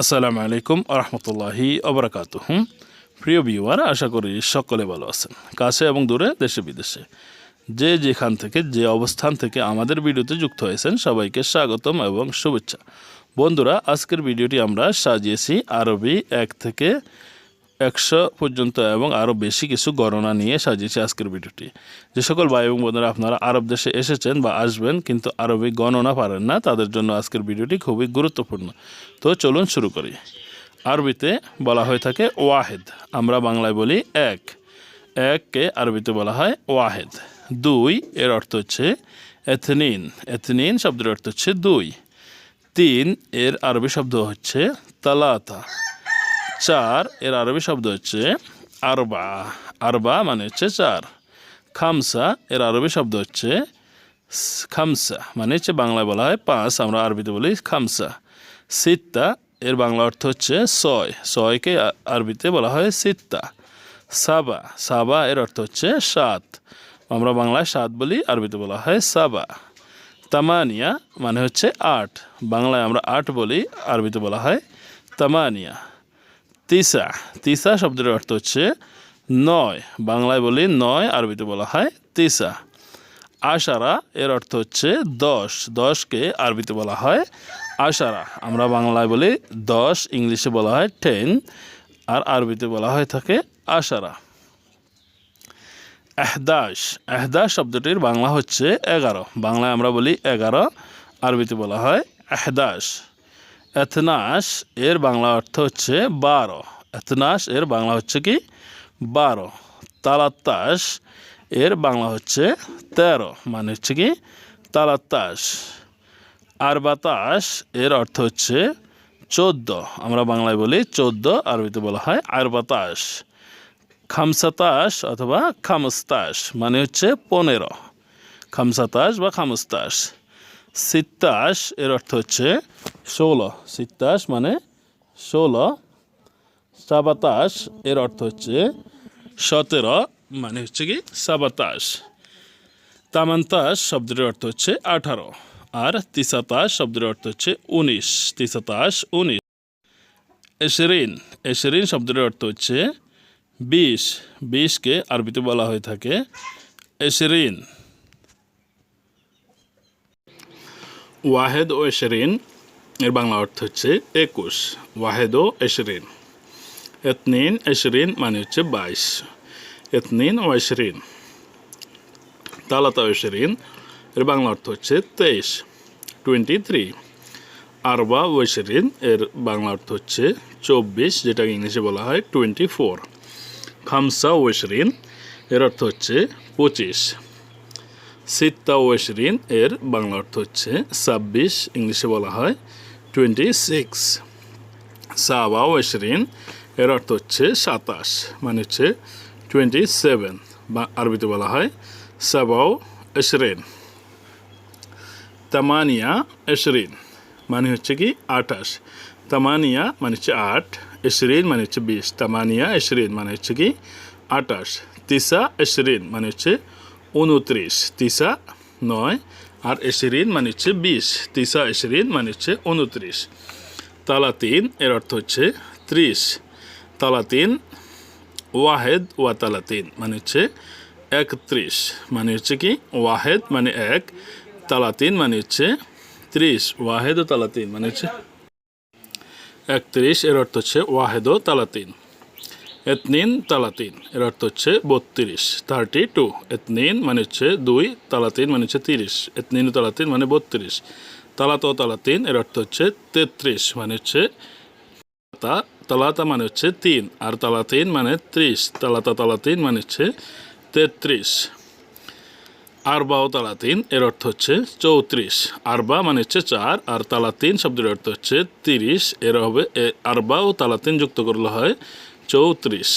আসসালামু আলাইকুম আরহামতুল্লাহি আবরাকাত প্রিয় ভিউয়ার, আশা করি সকলে ভালো আছেন, কাছে এবং দূরে, দেশে, বিদেশে। যে যেখান থেকে, যে অবস্থান থেকে আমাদের ভিডিওতে যুক্ত হয়েছেন, সবাইকে স্বাগতম এবং শুভেচ্ছা। বন্ধুরা, আজকের ভিডিওটি আমরা সাজিয়েছি আরবি এক থেকে একশো পর্যন্ত এবং আরও বেশি কিছু গণনা নিয়ে সাজিয়েছি আজকের ভিডিওটি। যে সকল ভাই এবং বোনেরা আপনারা আরব দেশে এসেছেন বা আসবেন, কিন্তু আরবি গণনা পারেন না, তাদের জন্য আজকের ভিডিওটি খুবই গুরুত্বপূর্ণ। তো চলুন শুরু করি। আরবিতে বলা হয়ে থাকে ওয়াহেদ। আমরা বাংলায় বলি এক। এককে আরবিতে বলা হয় ওয়াহেদ। দুই এর অর্থ হচ্ছে এথনিন। এথনিন শব্দের অর্থ হচ্ছে দুই। তিন এর আরবি শব্দ হচ্ছে তালাতা। চার, এর আরবি শব্দ হচ্ছে আরবা। আরবা মানে হচ্ছে চার। খামসা, এর আরবি শব্দ হচ্ছে খামসা মানে হচ্ছে বাংলায় বলা হয় পাঁচ, আমরা আরবিতে বলি খামসা। সিত্তা, এর বাংলা অর্থ হচ্ছে ছয়। ছয়কে আরবিতে বলা হয় সিত্তা। সাবা সাবা এর অর্থ হচ্ছে সাত। আমরা বাংলায় সাত বলি, আরবিতে বলা হয় সাবা। তামানিয়া মানে হচ্ছে আট। বাংলায় আমরা আট বলি, আরবিতে বলা হয় তামানিয়া। তিসা তিসা শব্দের অর্থ হচ্ছে নয়। বাংলায় বলি নয়, আরবিতে বলা হয় তিসা। আশারা এর অর্থ হচ্ছে দশ। দশকে আরবিতে বলা হয় আশারা। আমরা বাংলায় বলি দশ, ইংলিশে বলা হয় টেন আর আরবিতে বলা হয় থাকে আশারা। এহদাস এহদাস শব্দটির বাংলা হচ্ছে এগারো। বাংলায় আমরা বলি এগারো, আরবিতে বলা হয় এহদাস এথনাস এর বাংলা অর্থ হচ্ছে বারো। এথনাস এর বাংলা হচ্ছে কি? বারো। তালাত্তাস এর বাংলা হচ্ছে তেরো মানে হচ্ছে কি? তালাত্তাস। আর বাতাস এর অর্থ হচ্ছে চোদ্দ। আমরা বাংলায় বলি চোদ্দ, আরবিতে বলা হয় আর বাতাস খামসাতাস অথবা খামস্তাস মানে হচ্ছে পনেরো। খামসাতাস বা খামস্তাস। সিত্তাস এর অর্থ হচ্ছে ষোলো। সিত্তাস মানে ষোলো। সাবাতাস এর অর্থ হচ্ছে সতেরো মানে হচ্ছে কি সাবাতাস তামান্তাস শব্দের অর্থ হচ্ছে আঠারো। আর তিসাতাস শব্দের অর্থ হচ্ছে উনিশ। তিসাতাস উনিশ। এশরিন এশরিন শব্দের অর্থ হচ্ছে বিশ বিশকে আরবিতে বলা হয়ে থাকে এশরিন ওয়াহেদ ও এশরিন এর বাংলা অর্থ হচ্ছে একুশ। ওয়াহেদ এশরিন। এতনিন, এশরিন মানে হচ্ছে বাইশ। এতনিন ও এশরিন। তালাতা এশরিন। এর বাংলা অর্থ হচ্ছে তেইশ। টোয়েন্টি থ্রি আরবা ওয়েশরিন এর বাংলা অর্থ হচ্ছে চব্বিশ, যেটাকে ইংলিশে বলা হয় টোয়েন্টি ফোর খামসা ওয়েশরিন এর অর্থ হচ্ছে পঁচিশ। সিত্তা ওয়েশরিন এর বাংলা অর্থ হচ্ছে ছাব্বিশ, ইংলিশে বলা হয় টোয়েন্টি সিক্স সাবা ওয়েশরিন এর অর্থ হচ্ছে সাতাশ মানে হচ্ছে টোয়েন্টি সেভেন বা আরবিতে বলা হয় সাবাও এশরিন তামানিয়া এশরিন মানে হচ্ছে কি আঠাশ। তামানিয়া মানে হচ্ছে আট এশরিন মানে হচ্ছে বিশ। তামানিয়া এশরিন মানে হচ্ছে কি আঠাশ। তিসা এশরিন মানে হচ্ছে উনত্রিশ তিসা নয়, আর এশরিন মানে হচ্ছে বিশ, তিসা এশরিন মানে হচ্ছে উনত্রিশ তালাতিন এর অর্থ হচ্ছে ত্রিশ। তালাতিন ওয়াহেদ ওয়া তালাতিন মানে হচ্ছে একত্রিশ। মানে হচ্ছে কি? ওয়াহেদ মানে এক তালাতিন মানে হচ্ছে ত্রিশ। ওয়াহেদ ও তালাতিন মানে হচ্ছে একত্রিশ, এর অর্থ হচ্ছে ওয়াহেদ ও তালাতিন এতনিন তালাতিন, এর অর্থ হচ্ছে বত্রিশ থার্টি টু এতনিন মানে হচ্ছে দুই, তালাতিন মানে হচ্ছে তিরিশ, এতনিন তালাতিন মানে বত্রিশ, তালাত তালাতিন, এর অর্থ হচ্ছে তেত্রিশ মানে হচ্ছে তা তালাতা মানে হচ্ছে তিন, আর তালাতিন মানে ত্রিশ, তালাতা তালাতিন মানে হচ্ছে তেত্রিশ। আরবা ও তালাতিন, এর অর্থ হচ্ছে চৌত্রিশ, আরবা মানে হচ্ছে চার, আর তালাতিন শব্দের অর্থ হচ্ছে তিরিশ, এর হবে আরবা ও তালাতিন যুক্ত করলে হয় চৌত্রিশ।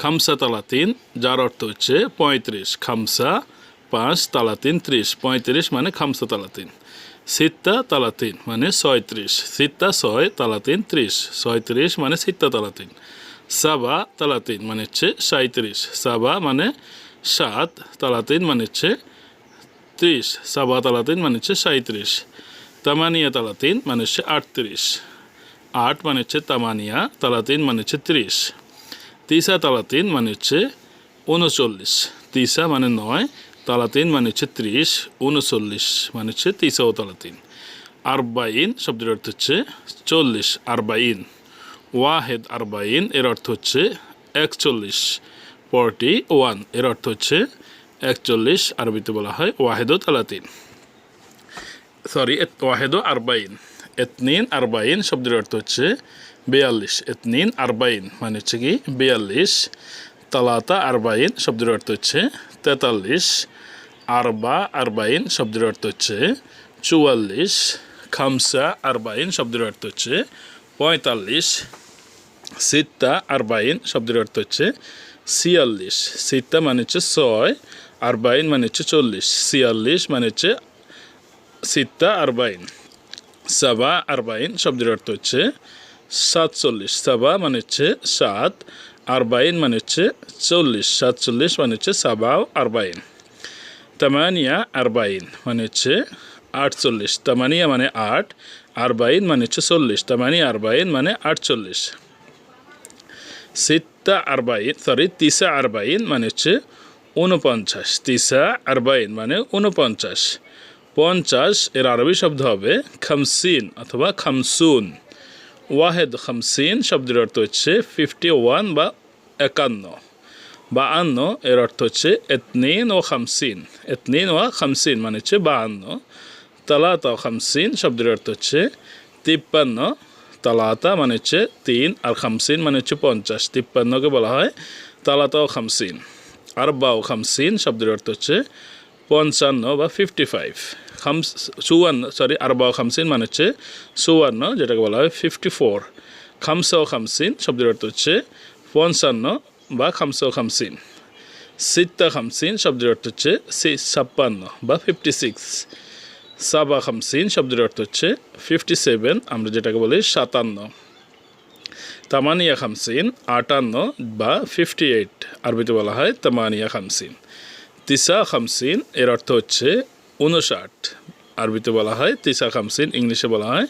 খামসা তালাতিন যার অর্থ হচ্ছে পঁয়ত্রিশ। খামসা পাঁচ তালাতিন ত্রিশ। পঁয়ত্রিশ মানে খামসা তালাতিন সিত্তা তালাতিন মানে ছয়ত্রিশ। সিত্তা ছয় তালাতিন ত্রিশ। ছয়ত্রিশ মানে সিত্তা তালাতিন সাবা তালাতিন মানে হচ্ছে সাঁত্রিশ সাবা মানে সাত তালাতিন মানে হচ্ছে ত্রিশ। সাবা তালাতিন মানে হচ্ছে সাঁত্রিশ তামানিয়া তালাতিন মানে হচ্ছে আটত্রিশ। আট মানে হচ্ছে তামানিয়া তালাতিন মানে হচ্ছে ত্রিশ তিসা তালাতিন মানে হচ্ছে উনচল্লিশ তিসা মানে নয় তালাতিন মানে হচ্ছে ত্রিশ উনচল্লিশ মানে হচ্ছে তিসা ও তালাতিন আরবাইন শব্দের অর্থ হচ্ছে চল্লিশ আরবাইন ওয়াহেদ আরবাইন এর অর্থ হচ্ছে একচল্লিশ ফর্টি ওয়ানের অর্থ হচ্ছে একচল্লিশ আরবিতে বলা হয় ওয়াহেদ ও তালাতিন সরি ওয়াহেদ আরবাইন এতনিন আরবাইন শব্দের অর্থ হচ্ছে বিয়াল্লিশ এতনিন আরবাইন মানে হচ্ছে কি বিয়াল্লিশ তালাতা আরবাইন শব্দের অর্থ হচ্ছে তেতাল্লিশ আরবা আরবাইন শব্দের অর্থ হচ্ছে চুয়াল্লিশ খামসা আরবাইন শব্দের অর্থ হচ্ছে পঁয়তাল্লিশ সিত্তা আরবাইন শব্দের অর্থ হচ্ছে ছিয়াল্লিশ সিত্তা মানে হচ্ছে ছয় আরবাইন মানে হচ্ছে চল্লিশ ছিয়াল্লিশ মানে হচ্ছে সিত্তা আরবাইন সাবা আরবাইন শব্দের অর্থ হচ্ছে সাতচল্লিশ। সাবা মানে হচ্ছে সাত, আরবাইন মানে হচ্ছে চল্লিশ। সাতচল্লিশ মানে হচ্ছে সাবা আরবাইন। তামানিয়া আরবাইন মানে হচ্ছে আটচল্লিশ। তামানিয়া মানে আট, আরবাইন মানে হচ্ছে চল্লিশ। তামানিয়া আরবাইন মানে আটচল্লিশ। সিত্তা আরবাইন সরি তিসা আরবাইন মানে হচ্ছে উনপঞ্চাশ তিসা আরবাইন মানে উনপঞ্চাশ পঞ্চাশ, এর আরবি শব্দ হবে খামসিন অথবা খামসুন। ওয়াহেদ খামসিন শব্দের অর্থ হচ্ছে ফিফটি ওয়ান বা একান্ন। বাহান্ন এর অর্থ হচ্ছে এতনিন ও খামসিন। এতনিন ও খামসিন মানে হচ্ছে বাহান্ন তালাতা খামসিন শব্দের অর্থ হচ্ছে তিপ্পান্ন। তালাতা মানে হচ্ছে তিন আর খামসিন মানে হচ্ছে পঞ্চাশ। তিপ্পান্নকে বলা হয় তালাতা ও খামসিন। আর বা ও খামসিন শব্দের অর্থ হচ্ছে পঞ্চান্ন বা ফিফটি ফাইভ খামস চুয়ান্ন সরি আরবা খামসিন মানে হচ্ছে চুয়ান্ন যেটাকে বলা হয় ফিফটি ফোর খামসা ও খামসিন শব্দের অর্থ হচ্ছে পঞ্চান্ন বা খামসা ও খামসিন সিত্তা খামসিন শব্দের অর্থ হচ্ছে ছাপ্পান্ন বা ফিফটি সিক্স সাবা খামসিন শব্দের অর্থ হচ্ছে ফিফটি সেভেন আমরা যেটাকে বলি সাতান্ন তামানিয়া খামসিন আটান্ন বা ফিফটি এইট আরবিতে বলা হয় তামানিয়া খামসিন তিসা খামসিন, এর অর্থ হচ্ছে উনষাট আরবিতে বলা হয় তিসা খামসিন, ইংলিশে বলা হয়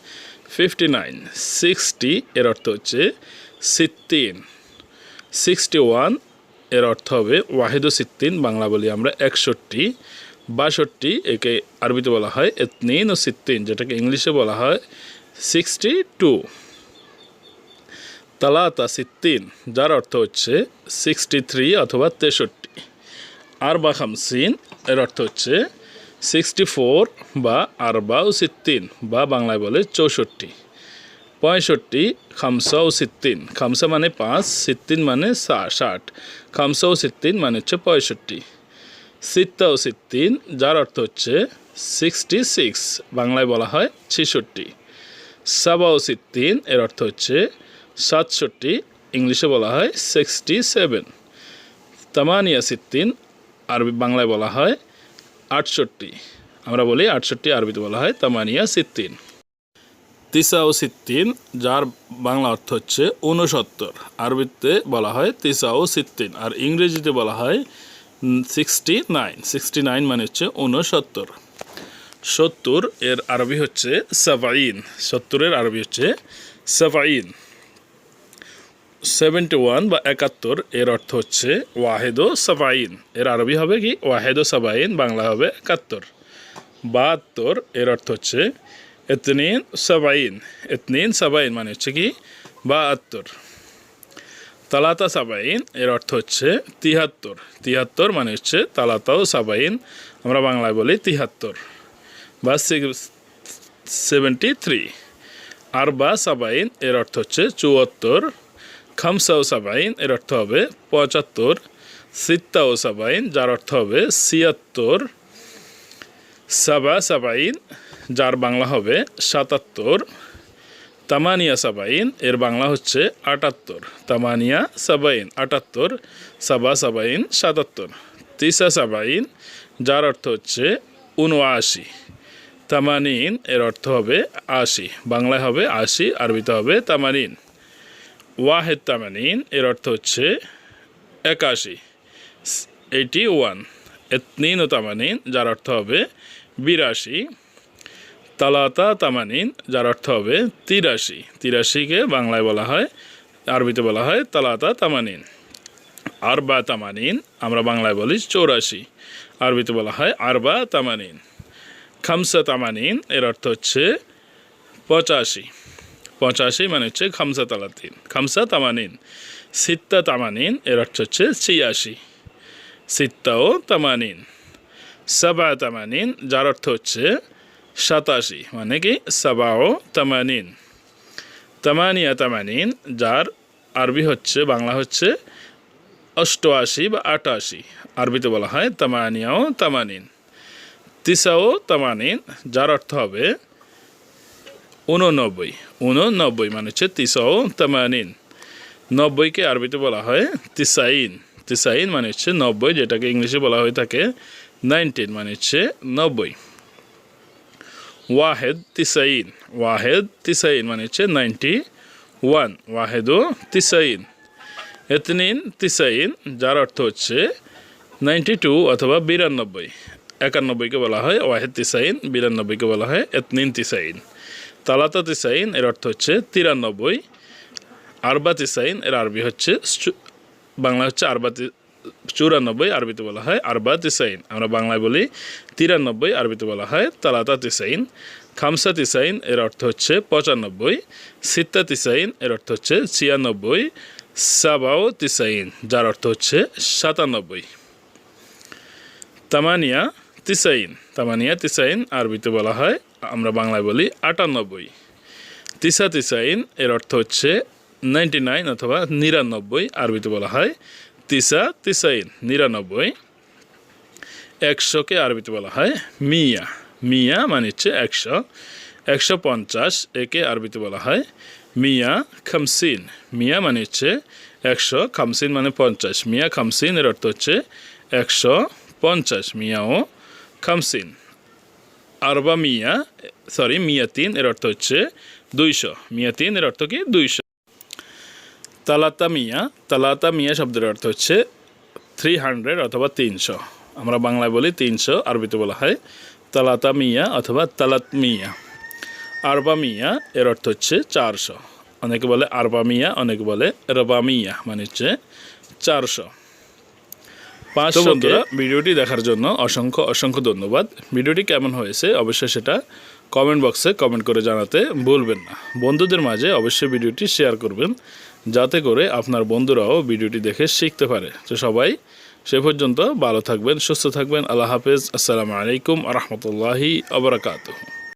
ফিফটি নাইন। সিক্সটি, এর অর্থ হচ্ছে সিত্তিন। সিক্সটি ওয়ান, এর অর্থ হবে ওয়াহিদ সিত্তিন, বাংলা বলি আমরা একষট্টি। বাষট্টি, একে আরবিতে বলা হয় এতনিন ও সিত্তিন, যেটাকে ইংলিশে বলা হয় সিক্সটি টু। তালাতা সিত্তিন, যার অর্থ হচ্ছে সিক্সটি থ্রি অথবা তেষট্টি। আর বা খামসিন, এর অর্থ হচ্ছে সিক্সটি ফোর বা ও সিত্তিন, বা বাংলায় বলে চৌষট্টি। পঁয়ষট্টি, খামসা ও সিত্তিন। খামসা মানে পাঁচ, সিত্তিন মানে ষাট খামসা ও সিত্তিন মানে হচ্ছে পঁয়ষট্টি। সিত্তা ও সিত্তিন, যার অর্থ হচ্ছে সিক্সটি সিক্স বাংলায় বলা হয় ছেষট্টি। সাবা ও এর অর্থ হচ্ছে সাতষট্টি, ইংলিশে বলা হয় সিক্সটি সেভেন তামানিয়া সিত্তিন আরবি বাংলায় বলা হয় আটষট্টি। আমরা বলি আটষট্টি আরবিতে বলা হয় তামানিয়া সিত্তিন তিসা ও সিত্তিন যার বাংলা অর্থ হচ্ছে ঊনসত্তর। আরবিতে বলা হয় তিসা ও সিত্তিন আর ইংরেজিতে বলা হয় সিক্সটি নাইন। সিক্সটি নাইন মানে হচ্ছে ঊনসত্তর। সত্তর এর আরবি হচ্ছে সাফাইন সত্তরের আরবি হচ্ছে সাফাইন সেভেন্টি ওয়ান বা একাত্তর, এর অর্থ হচ্ছে ওয়াহেদো সাবাইন এর আরবি হবে কি? ওয়াহেদো সাবাইন বাংলা হবে একাত্তর। বাহাত্তর, এর অর্থ হচ্ছে এতনিন সাবাইন এতনিন সাবাইন মানে হচ্ছে কি? বাহাত্তর। তালাতা সাবাইন এর অর্থ হচ্ছে তিহাত্তর। তিহাত্তর মানে হচ্ছে তালাতাও সাবাইন আমরা বাংলায় বলি তিহাত্তর। বা সেভেন্টি থ্রি আর বা সাবাইন এর অর্থ হচ্ছে চুয়াত্তর। খামসা ও সাবাইন, এর অর্থ হবে পঁচাত্তর। সিত্তা ও সাবাইন, যার অর্থ হবে ছিয়াত্তর। সাবা সাবাইন, যার বাংলা হবে সাতাত্তর। তামানিয়া সাবাইন, এর বাংলা হচ্ছে আটাত্তর। তামানিয়া সাবাইন, আটাত্তর। সাবা সাবাইন, সাতাত্তর। তিসা সাবাইন, যার অর্থ হচ্ছে উনআশি তামানিন, এর অর্থ হবে আশি। বাংলায় হবে আশি, আরবিতে হবে তামানিন। ওয়াহেদ তামানিন, এর অর্থ হচ্ছে একাশি। এইটি ওয়ান, এতনিন ও তামানিন, যার অর্থ হবে বিরাশি। তালাতা তামানিন, যার অর্থ হবে তিরাশি। তিরাশিকে বাংলায় বলা হয়, আরবিতে বলা হয় তালাতা তামানিন। আরবা তামানিন, আমরা বাংলায় বলি চৌরাশি। আরবিতে বলা হয় আরবা তামানিন। খামসা তামানিন, এর অর্থ হচ্ছে পঁচাশি। পঁচাশি মানে হচ্ছে খামসা তালাতিন। খামসা তামানিন। সিত্তা তামানিন, এর অর্থ হচ্ছে ছিয়াশি। সিত্তাও তামানিন। সাবা তামানিন, যার অর্থ হচ্ছে সাতাশি মানে কি সাবাও তামানিন। তামানিয়া তামানিন, যার আরবি হচ্ছে, বাংলা হচ্ছে অষ্টআশি বা আটাশি। আরবিতে বলা হয় তামানিয়াও তামানিন। তিসাও তামানিন, যার অর্থ হবে উননব্বই উননব্বই মানে হচ্ছে তিসাও তামানিন। নব্বইকে আরবিতে বলা হয় তিসাইন। তিসাইন মানে হচ্ছে নব্বই, যেটাকে ইংলিশে বলা হয়ে থাকে নাইনটিন মানে হচ্ছে নব্বই। ওয়াহেদ তিসাইন। ওয়াহেদ তিসাইন মানে হচ্ছে নাইনটি ওয়ান। ওয়াহেদও তিসাইন। এতনিন তিসাইন, যার অর্থ হচ্ছে নাইনটি টু অথবা বিরানব্বই। একানব্বইকে বলা হয় ওয়াহেদ তিসাইন, বিরানব্বইকে বলা হয় এতনিন তিসাইন। তালাতা তিসাইন এর অর্থ হচ্ছে তিরানব্বই। আরবা তিসাইন এর আরবি হচ্ছে বাংলা হচ্ছে আরবা চুরানব্বই, আরবিতে বলা হয় আরবা তিসাইন আমরা বাংলায় বলি তিরানব্বই, আরবিতে বলা হয় তালাতা তিসাইন খামসা তিসাইন এর অর্থ হচ্ছে পঁচানব্বই। সিত্তা তিসাইন এর অর্থ হচ্ছে ছিয়ানব্বই। সাবাও তিসাইন যার অর্থ হচ্ছে সাতানব্বই। তামানিয়া তিসাইন তামানিয়া তিসাইন আরবিতে বলা হয় আমরা বাংলায় বলি আটানব্বই। তিসা তিসাইন এর অর্থ হচ্ছে নাইনটি নাইন অথবা নিরানব্বই, আরবিতে বলা হয় তিসা তিসাইন নিরানব্বই। একশোকে আরবিতে বলা হয় মিয়া। মিয়া মানে হচ্ছে একশো। একশো পঞ্চাশ একে আরবিতে বলা হয় মিয়া খামসিন। মিয়া মানে হচ্ছে একশো, খামসিন মানে পঞ্চাশ। মিয়া খামসিন, এর অর্থ হচ্ছে একশো পঞ্চাশ। মিয়া ও খামসিন। আরবা মিয়া সরি মিয়া তিন এর অর্থ হচ্ছে দুইশো। মিয়া তিন এর অর্থ কি? দুইশো। তালাতা মিয়া তালাতা মিয়া শব্দের অর্থ হচ্ছে থ্রি হান্ড্রেড অথবা তিনশো। আমরা বাংলায় বলি তিনশো, আরবিতে বলা হয় তালাতা মিয়া অথবা তালাত মিয়া। আরবা মিয়া, এর অর্থ হচ্ছে চারশো। অনেকে বলে আরবা মিয়া, অনেকে বলে রবা মিয়া মানে হচ্ছে চারশো। পাঁচশো বন্ধুরা ভিডিওটি দেখার জন্য অসংখ্য অসংখ্য ধন্যবাদ। ভিডিওটি কেমন হয়েছে অবশ্যই সেটা কমেন্ট বক্সে কমেন্ট করে জানাতে ভুলবেন না। বন্ধুদের মাঝে অবশ্যই ভিডিওটি শেয়ার করবেন যাতে করে আপনার বন্ধুরাও ভিডিওটি দেখে শিখতে পারে। তো সবাই সে পর্যন্ত ভালো থাকবেন সুস্থ থাকবেন। আল্লাহ হাফেজ। আসসালামু আলাইকুম রহমতুল্লাহি আবরাকাতুহ